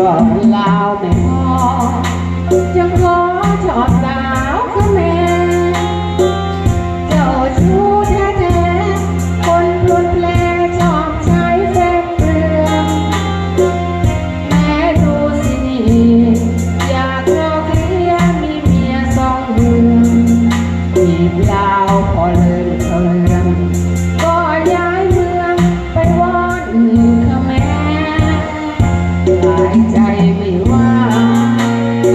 ก็ลาวแม่พอ ใจไม่ว่า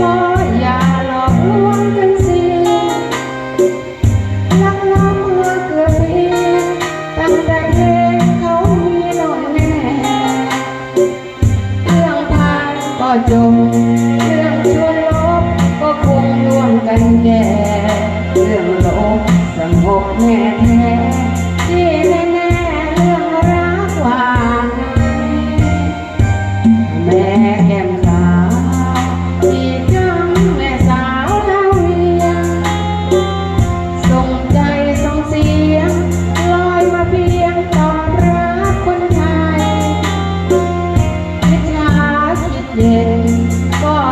ก็อย่าหลอกลวงกันสิลักลเมื่อเกือปีตั้งแต่เด็กเขามีหน่อยแน่เรื่องพานก็จบเรื่องชวนลบก็คงร่วมกันแก่เรื่องลบสงบแน่แท้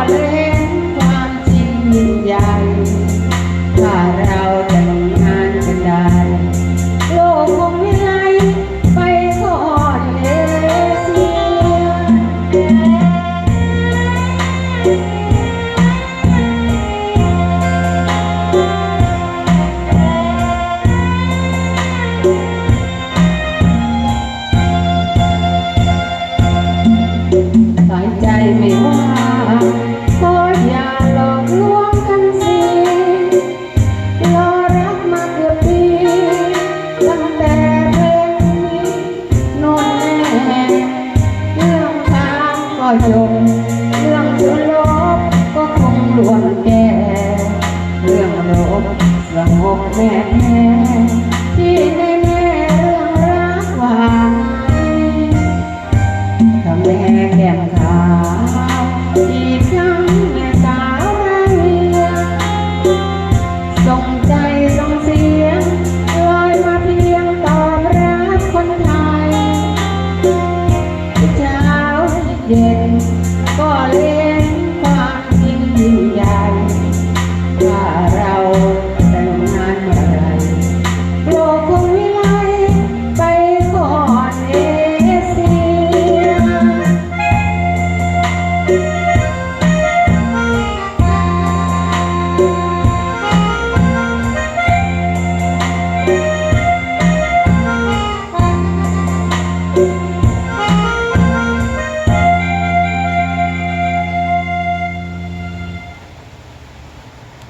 Hallelujah.